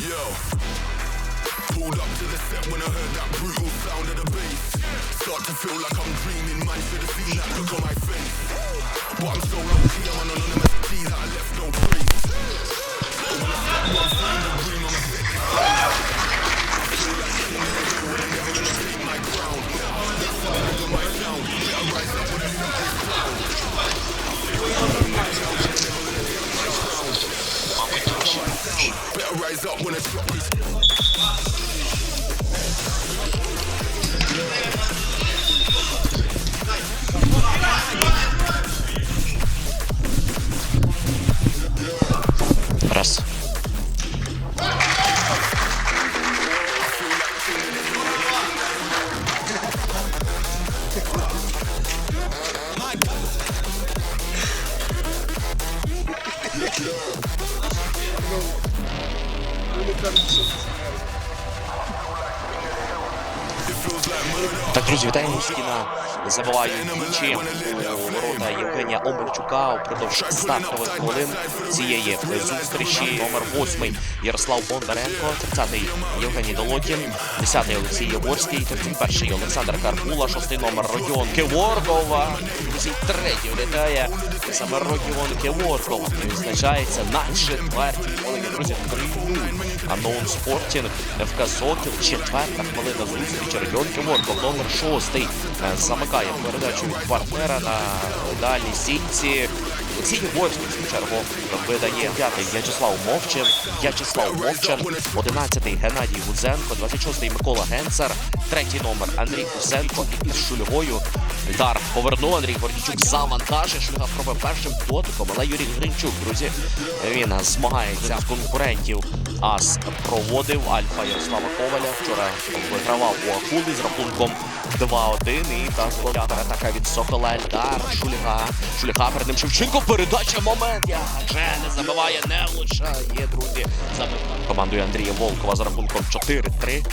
Yo. Pulled up to the set when I heard that brutal sound of the bass. Start to feel like I'm dreaming, man. Should have seen that look on my face. But I'm so lucky I'm an anonymous G that I left no trace. Так, друзі, вітаємо Міскіна. Забиває двічі у ворота Євгенія Омельчука упродовж стартових хвилин цієї зустрічі. Номер 8 Ярослав Бондаренко, 30-й Євгеній Долотін, 10-й Олексій Єворський, 31-й Олександр Карпула, 6-й номер Родіон Кеворкова. Друзі, третій влітає саме Родіон Кеворков. Відзначається на четвертій хвилині. Друзі, 3-0. Анон Спортінг, ФК Сокіл, четверта хвилина зустрічі. Родіон Кеворков, номер 6 замикає передачу від партнера на дальній сітці. Олексій Єворський, в чергу, видає п'ятий В'ячеслав Мовчин, В'ячеслав Мовчан, 11-й Геннадій Гудзенко, 26-й Микола Генцер, третій номер Андрій Кусенко і із Шульгою. Удар повернув Андрій Гордічук завантажив, Шульга пробив першим дотиком, але Юрій Гринчук, друзі, він змагається з конкурентів. Ас проводив Альфа Ярослава Коваля. Вчора вигравав у Акули з рахунком 2-1. І та атака від Сокола Ельдар. Шульга. Шульга перед ним Шевченко. Передача момент. Я не забиває, не влучає, друзі. За командою Андрія Волкова з рахунком 4-3.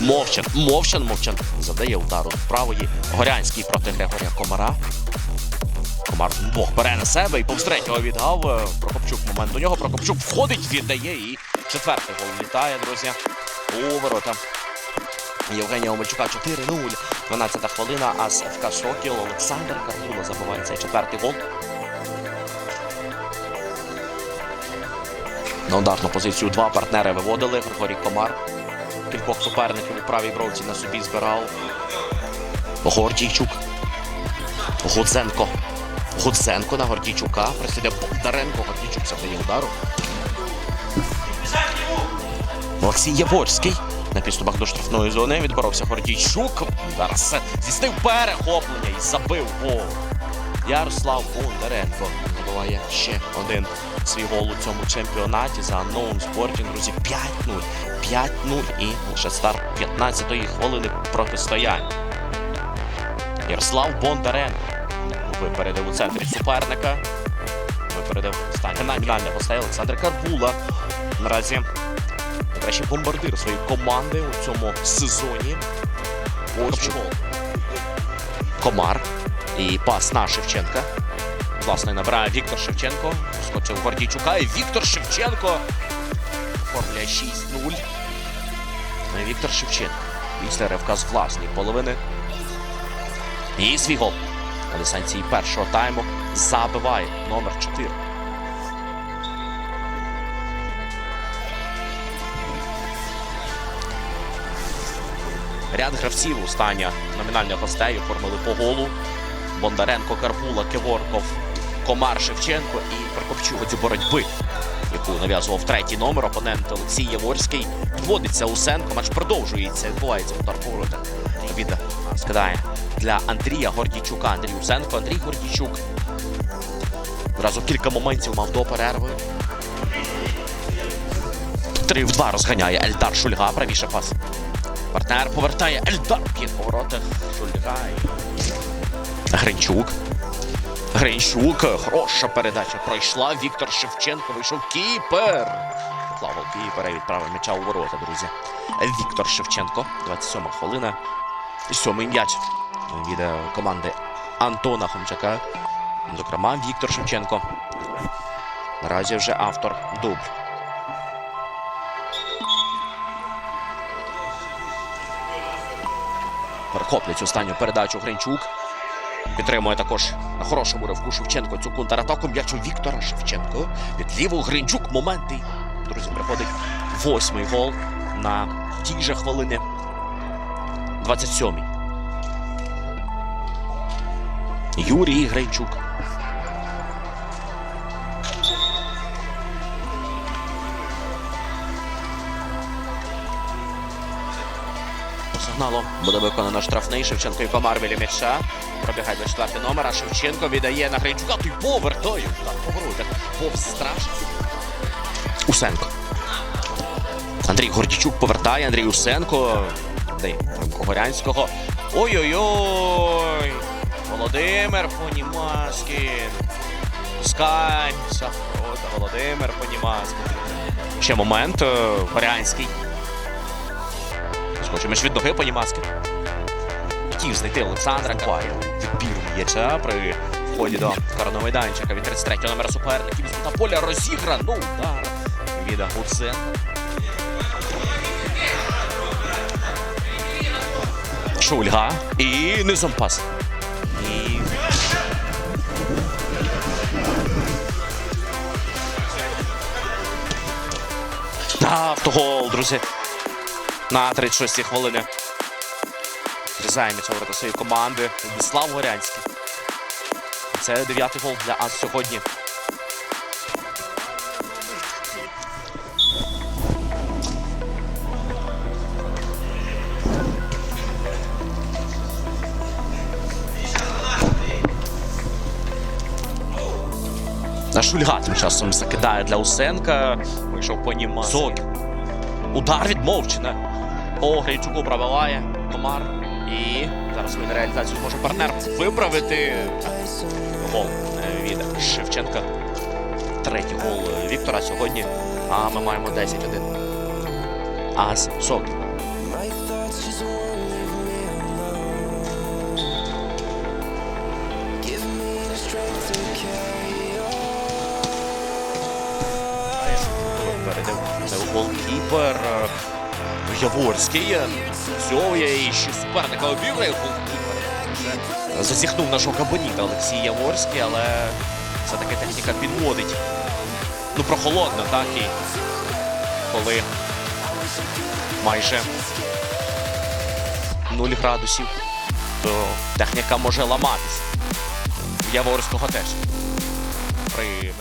Мовчан, Мовчан, Мовчан завдає удару з правої. Горянський проти Григорія Комара. Комар двох бере на себе і повз третього віддав. Е, Прокопчук момент до нього. Прокопчук входить, віддає і четвертий гол влітає, друзі. У ворота. Євгенія Омельчука 4-0. 12 хвилина. Ас ФК Сокіл. Олександр Карпула забиває цей четвертий гол. На ударну позицію два партнери виводили. Григорій Комар. Кількох суперників у правій бровці на собі збирав. Гордійчук. Гудзенко. Гудзенко на Гордійчука. Присіде Бондаренко. Гордійчук завдає удару. Олексій Яворський. На підступах до штрафної зони відборовся Гордійчук. Зараз здійснив перехоплення і забив гол. Ярослав Бондаренко забиває ще один свій гол у цьому чемпіонаті за новим спортінг. Друзі, 5-0. 5-0 і лише старт 15-ї хвилини протистояння. Ярослав Бондаренко випередив у центрі суперника. Випередив останнє номінальне гостей Олександр Карпула. Наразі найкращий бомбардир своєї команди у цьому сезоні. Ось гол. Комар. І пас на Шевченка. Власне, набирає Віктор Шевченко. Скочив Гордійчука. І Віктор Шевченко оформляє 6-0. Віктор Шевченко. Після ривка з власної половини. І свій гол. На дистанції першого тайму забиває номер 4. Ряд гравців у стані номінальних гостей оформили по голу. Бондаренко, Карпула, Кеворков, Комар Шевченко і Прокопчук цю боротьби, яку нав'язував третій номер. Опонент Олексій Яворський вводиться Усенко. Матч продовжується. Відбувається удар поворота. Від скидає для Андрія Гордійчука. Андрій Усенко, Андрій Гордійчук. Одразу кілька моментів мав до перерви. Три в два розганяє Ельдар Шульга. Правіше пас. Партнер повертає Ельдар під повороти. Шульга. Гринчук. Гринчук. Хороша передача пройшла. Віктор Шевченко вийшов кіпер. Плавав кіпера і відправив м'яча у ворота, друзі. Віктор Шевченко. 27 хвилина. Сьомий м'яч від е, команди Антона Хомчака. Зокрема, Віктор Шевченко. Наразі вже автор дубль. Перехоплять останню передачу Гринчук. Підтримує також на хорошому ривку Шевченко цю контратаку м'ячу Віктора Шевченко. Від Ліву Гринчук моменти. Друзі, приходить восьмий гол на тій же хвилини 27-й. Юрій Гринчук. По сигналу буде виконано штрафний Шевченко і Комар біля м'яча. Пробігає до четвертий номер, а Шевченко віддає на Гринчука. Той повертою. Так. Повз страшно. Усенко. Андрій Гордічук повертає. Андрій Усенко. Ромко Горянського. Ой-ой-ой. Володимир Понімаскін. Пускаємося. Володимир Понімаскін. Ще момент. е, Горянський. Скоче між від ноги Понімаскін. Хотів знайти Олександра Кабаєва. Відбір м'яча при вході до карного майданчика від 33-го номера суперників. З поля розіграно. Удар від Гудзенка. Шульга. І низом пас. І... Автогол, друзі. На 36-й хвилини. Зрізає м'яч ворота своєї команди. Владислав Горянський. Це дев'ятий гол для Ас сьогодні. На Шульга тим часом закидає для Усенка. Вийшов по нім Зок. Удар від Мовчина. По Грейчуку пробиває Комар. І зараз свою реалізацію зможе партнер виправити. Гол е, від Шевченка. Третій гол Віктора сьогодні. А ми маємо 10-1. Ас Сок. Передив голкіпер е, Яворський. Зьовує і ще суперника обіграє голкіпер. Засіхнув нашого кабаніта Олексій Яворський, але все-таки техніка підводить. Ну, прохолодно, так і коли майже 0 градусів, то техніка може ламатися. Яворського теж. При.